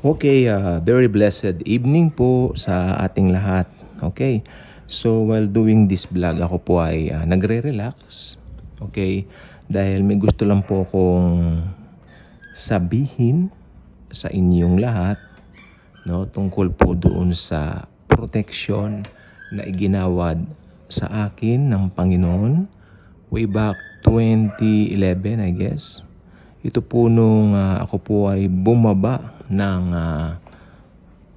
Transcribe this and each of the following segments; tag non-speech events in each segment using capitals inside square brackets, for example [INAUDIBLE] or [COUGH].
Okay, uh, very blessed evening po sa ating lahat. Okay, so while doing this vlog, ako po ay uh, nagre-relax. Okay, dahil may gusto lang po akong sabihin sa inyong lahat no tungkol po doon sa protection na iginawad sa akin ng Panginoon way back 2011 I guess. Ito po nung ah, ako po ay bumaba ng ah,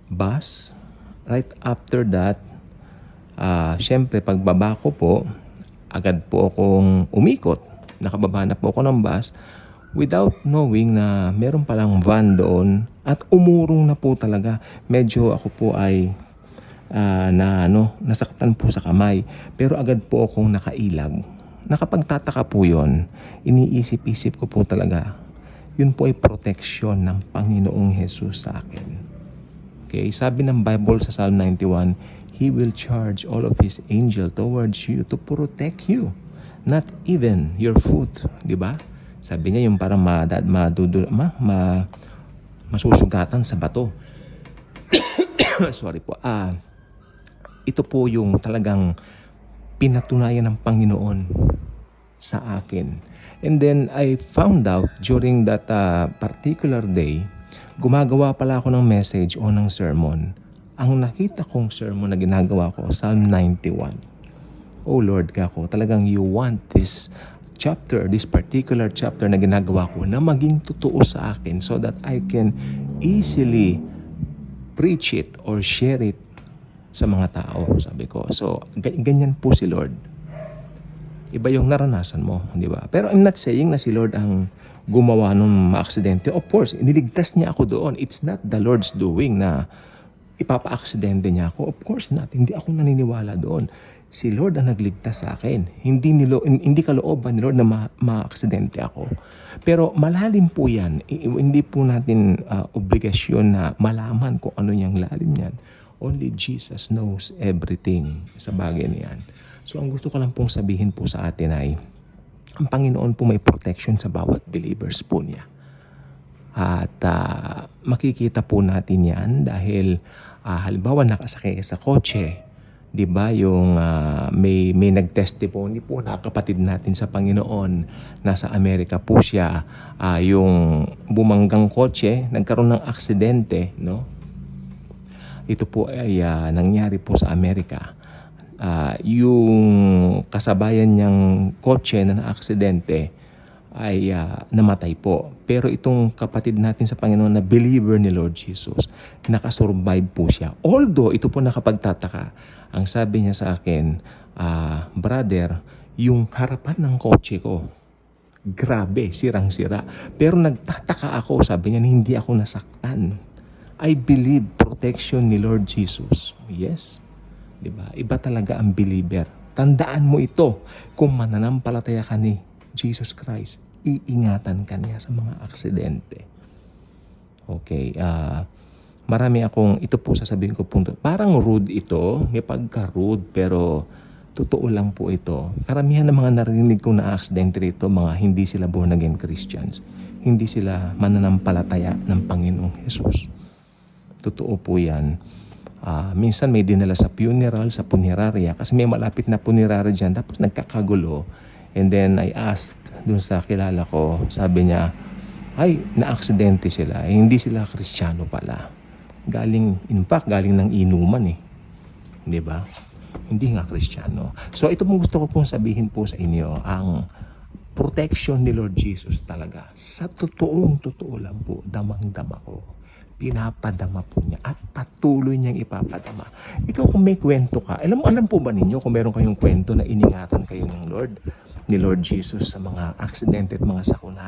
bus. Right after that, ah syempre pagbaba ko po, agad po akong umikot. Nakababa na po ako ng bus without knowing na meron palang van doon at umurong na po talaga. Medyo ako po ay ah, na ano, nasaktan po sa kamay. Pero agad po akong nakailag. Nakapagtataka po yon. Iniisip-isip ko po talaga. Yun po ay protection ng Panginoong Jesus sa akin. Okay, sabi ng Bible sa Psalm 91, He will charge all of His angel towards you to protect you. Not even your foot. Di ba? Sabi niya yung parang madad, madudul, ma, ma, masusugatan sa bato. [COUGHS] Sorry po. Ah, ito po yung talagang pinatunayan ng Panginoon sa akin. And then I found out during that uh, particular day, gumagawa pala ako ng message o ng sermon. Ang nakita kong sermon na ginagawa ko, Psalm 91. Oh Lord ka ko, talagang you want this chapter, this particular chapter na ginagawa ko na maging totoo sa akin so that I can easily preach it or share it sa mga tao, sabi ko. So, ga- ganyan po si Lord. Iba yung naranasan mo, di ba? Pero I'm not saying na si Lord ang gumawa ng maaksidente. Of course, iniligtas niya ako doon. It's not the Lord's doing na ipapa-aksidente niya ako. Of course not. Hindi ako naniniwala doon. Si Lord ang nagligtas sa akin. Hindi, nilo, hindi kalooban ni Lord na ma- ma-aksidente ako. Pero malalim po yan. I- hindi po natin ah, obligasyon na malaman kung ano yung lalim yan. Only Jesus knows everything sa bagay na yan. So ang gusto ko lang pong sabihin po sa atin ay ang Panginoon po may protection sa bawat believers po niya. At ah, makikita po natin yan dahil ah, halimbawa nakasakay sa kotse, 'di ba? Yung ah, may may nagtestimony po na kapatid natin sa Panginoon nasa Amerika po siya ah, yung bumanggang kotse, nagkaroon ng aksidente, no? Ito po ay ah, nangyari po sa Amerika. Ah, yung kasabayan niyang kotse na naaksidente ay ah, namatay po. Pero itong kapatid natin sa Panginoon na believer ni Lord Jesus, nakasurvive po siya. Although ito po nakapagtataka, ang sabi niya sa akin, ah, brother, yung harapan ng kotse ko, grabe, sirang-sira. Pero nagtataka ako, sabi niya, hindi ako nasaktan. I believe protection ni Lord Jesus. Yes. 'Di ba? Iba talaga ang believer. Tandaan mo ito. Kung mananampalataya ka ni Jesus Christ, iingatan ka niya sa mga aksidente. Okay. ah marami akong, ito po sasabihin ko punto. Parang rude ito. May pagka-rude pero totoo lang po ito. Karamihan ng mga narinig kong na aksidente rito, mga hindi sila born again Christians. Hindi sila mananampalataya ng Panginoong Jesus. Totoo po yan. Ah, minsan may dinala sa funeral, sa punerarya, kasi may malapit na punerarya dyan, tapos nagkakagulo. And then I asked dun sa kilala ko, sabi niya, ay, na-aksidente sila. Eh, hindi sila kristyano pala. Galing, in fact, galing ng inuman eh. Di ba? Hindi nga kristyano. So ito pong gusto ko pong sabihin po sa inyo, ang protection ni Lord Jesus talaga. Sa totoong totoo lang po, damang-dama ko pinapadama po niya at patuloy niyang ipapadama. Ikaw kung may kwento ka, alam mo alam po ba ninyo kung meron kayong kwento na iningatan kayo ng Lord, ni Lord Jesus sa mga aksidente at mga sakuna.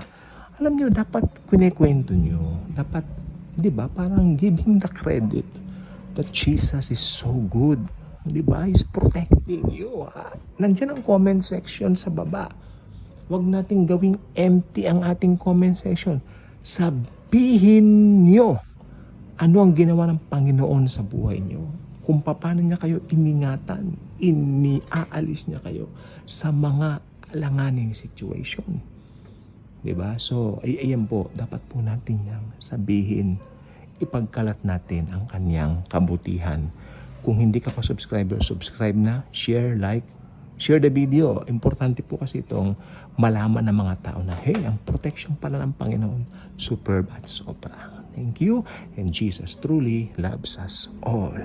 Alam niyo dapat kinikwento niyo, dapat 'di ba, parang give him the credit that Jesus is so good. 'Di ba? He's protecting you. Ha? Nandiyan ang comment section sa baba. Huwag nating gawing empty ang ating comment section. Sabihin niyo ano ang ginawa ng Panginoon sa buhay niyo. Kung paano niya kayo iningatan, iniaalis niya kayo sa mga alanganing situation. ba? So, ay ayan po, dapat po natin yang sabihin ipagkalat natin ang kanyang kabutihan. Kung hindi ka pa subscriber, subscribe na, share, like, share the video. Importante po kasi itong malaman ng mga tao na, hey, ang protection pala ng Panginoon, superb at sobra. Thank you, and Jesus truly loves us all.